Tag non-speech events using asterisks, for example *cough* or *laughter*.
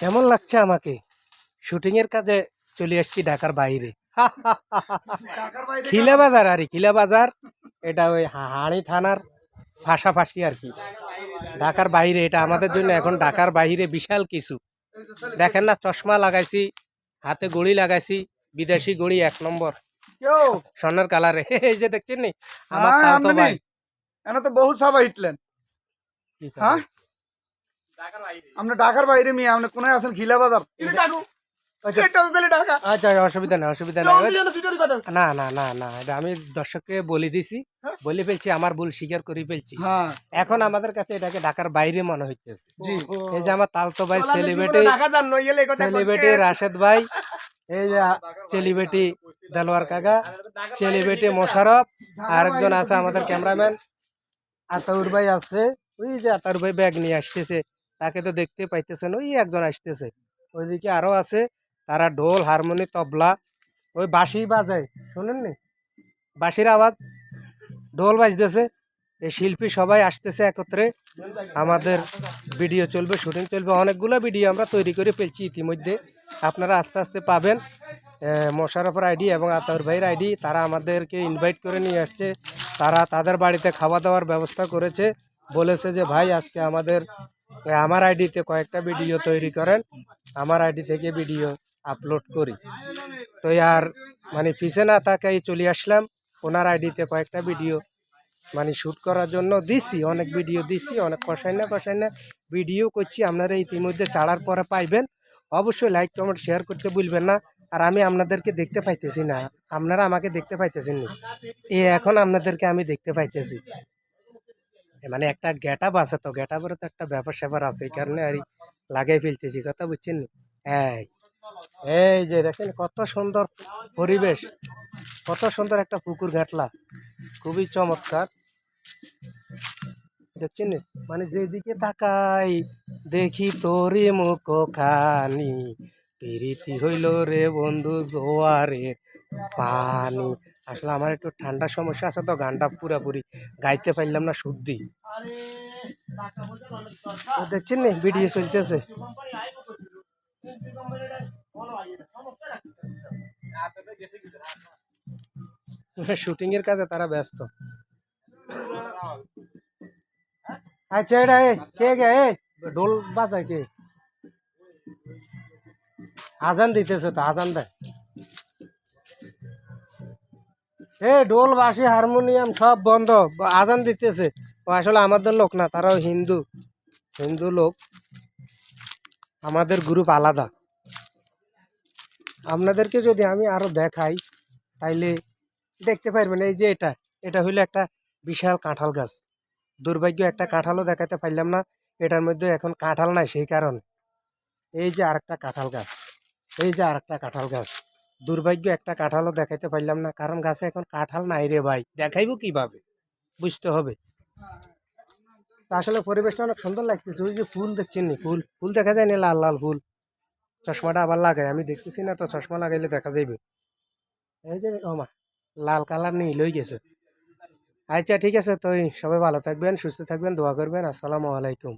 কেমন লাগছে আমাকে। শুটিং এর কাজে চলে আসছি ঢাকার বাইরে। খিলা বাজার আর খিলা বাজার এটা ওই হাড়ি থানার পাশাপাশি আর কি। ঢাকার বাইরে এটা আমাদের জন্য এখন ঢাকার বাইরে বিশাল কিছু। দেখেন না চশমা লাগাইছি হাতে গড়ি লাগাইছি বিদেশি গড়ি এক নম্বর। স্বর্ণের কালারে। *laughs* এই যে দেখছেন নি? আমার হ্যাঁ, ভাই এনে তো বহু সবাই হিটলেন। হ্যাঁ? আমরা ঢাকার বাইরে মিয়া আপনি কোনায় আছেন? খিলা বাজার। আচ্ছা। আচ্ছা অসুবিধা নেই অসুবিধা নেই। না না না না আমি দর্শককে বলে দিছি। বলে ফেলছি আমার ভুল স্বীকার করে ফেলছি। হ্যাঁ। এখন আমাদের কাছে এটাকে ঢাকার বাইরে মনে হইতেছে। এই যে আমার তালতো ভাই সেলিব্রিটি রাশেদ ভাই এই যে সেলিব্রিটি দেলোয়ার কাকা সেলিব্রিটি মোশারফ আরেকজন আছে আমাদের ক্যামেরাম্যান আতাউর ভাই আছে। ওই যে আতাউর ভাই ব্যাগ নিয়ে আসতেছে। তাকে তো দেখতে পাইতেছেন, ওই একজন আসতেছে। ওইদিকে আরও আছে, তারা ঢোল, হারমোনি, তবলা, ওই বাঁশি বাজায় শোনেননি বাঁশির আওয়াজ। ঢোল বাজতেছে, এই শিল্পী সবাই আসতেছে একত্রে। আমাদের ভিডিও চলবে, শুটিং চলবে, অনেকগুলো ভিডিও আমরা তৈরি করে ফেলছি ইতিমধ্যে। আপনারা আস্তে আস্তে পাবেন। মোশারফের আইডি এবং আতাউর ভাইয়ের আইডি, তারা আমাদেরকে ইনভাইট করে নিয়ে আসছে। তারা তাদের বাড়িতে খাওয়া দাওয়ার ব্যবস্থা করেছে। বলেছে যে, ভাই, আজকে আমাদের আমার আইডিতে কয়েকটা ভিডিও তৈরি করেন। আমার আইডি থেকে ভিডিও আপলোড করি। তো আর মানে পিছে না তাকাই চলে আসলাম। ওনার আইডিতে কয়েকটা ভিডিও মানে শ্যুট করার জন্য দিছি। অনেক ভিডিও দিছি, অনেক কষাই না কষাই না। ভিডিও করছি, আপনারা ইতিমধ্যে ছাড়ার পরে পাইবেন। অবশ্যই লাইক কমেন্ট শেয়ার করতে ভুলবেন না। আর আমি আপনাদেরকে দেখতে পাইতেছি না। আপনারা আমাকে দেখতে পাইতেছেন না। এ এখন আপনাদেরকে আমি দেখতে পাইতেছি। মানে একটা গ্যাটাপ আছে তো গ্যাটাপেরও তো একটা ব্যাপার স্যাপার আছে, এই কারণে আর লাগাই ফেলতেছি, কথা বুঝছেন নি? এই যে দেখেন কত সুন্দর পরিবেশ, কত সুন্দর একটা পুকুর ঘাটলা, খুবই চমৎকার। দেখছেন মানে যেদিকে তাকাই, দেখি তোরে মুখ খানি প্রীতি হইল রে বন্ধু জোয়ারে পানি। আসলে আমার একটু ঠান্ডার সমস্যা আছে তো, গানটা পুরাপুরি গাইতে পারলাম না শুদ্ধি। দেখছেন নি ভিডিও চলতেছে। শুটিং এর কাজে তারা ব্যস্ত। আচ্ছা এটা কে গে ঢোল বাজায় কে? আজান দিতেছে তো আজান দেয়। এ ঢোল বাঁশি হারমোনিয়াম সব বন্ধ আজান দিতেছে। ও আসলে আমাদের লোক না, তারাও হিন্দু। হিন্দু লোক। আমাদের গ্রুপ আলাদা। আপনাদেরকে যদি আমি আরও দেখাই, তাইলে দেখতে পারবেন, এই যে এটা এটা হইল একটা বিশাল কাঁঠাল গাছ। দুর্ভাগ্য একটা কাঁঠালও দেখাতে পারলাম না, এটার মধ্যে এখন কাঁঠাল নাই, সেই কারণে। এই যে আরেকটা কাঁঠাল গাছ, এই যে আরেকটা কাঁঠাল গাছ। দুর্ভাগ্য একটা কাঁঠালও দেখাইতে পারলাম না, কারণ গাছে এখন কাঁঠাল নাই রে ভাই, দেখাইবো কীভাবে? বুঝতে হবে। আসলে পরিবেশটা অনেক সুন্দর লাগতেছে। ওই যে ফুল দেখছেন নি? ফুল ফুল দেখা যায়নি লাল লাল ফুল। চশমাটা আবার লাগাই আমি দেখতেছি না, তো চশমা লাগাইলে দেখা যাইবে। এই যে ওমা লাল কালার নিয়ে লই গেছে। আচ্ছা ঠিক আছে, তো সবাই ভালো থাকবেন, সুস্থ থাকবেন, দোয়া করবেন। আসসালামু আলাইকুম।